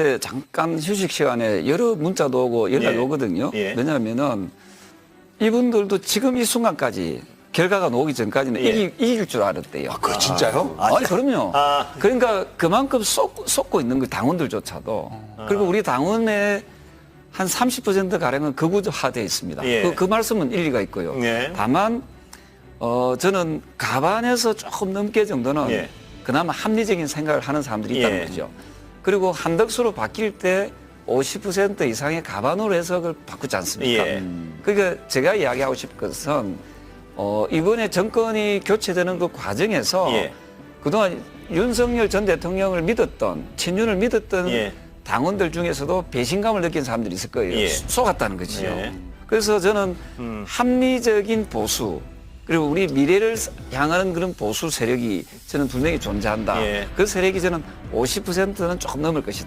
저한테 잠깐 휴식 시간에 여러 문자도 오고 연락이 예. 오거든요. 예. 왜냐하면은 이분들도 지금 이 순간까지 결과가 나오기 전까지는 예. 이기, 이길 줄 알았대요. 그 진짜요? 아, 니 그럼요. 아. 그러니까 그만큼 쏟, 쏟고 있는 거 당원들조차도. 그리고 우리 당원의 한 30% 가량은 극우화되어 있습니다. 예. 그, 그 말씀은 일리가 있고요. 예. 다만 어 저는 가반에서 조금 넘게 정도는 예. 그나마 합리적인 생각을 하는 사람들이 있다는 예. 거죠. 그리고 한덕수로 바뀔 때 50% 이상의 가반으로 해석을 바꾸지 않습니까? 예. 그러니까 제가 이야기하고 싶은 것은 어, 이번에 정권이 교체되는 그 과정에서 예. 그동안 윤석열 전 대통령을 믿었던 친윤을 믿었던 예. 당원들 중에서도 배신감을 느낀 사람들이 있을 거예요. 예. 속았다는 거지요. 예. 그래서 저는 음. 합리적인 보수 그리고 우리 미래를 향하는 그런 보수 세력이 저는 분명히 존재한다. 예. 그 세력이 저는 50%는 조금 넘을 것이다.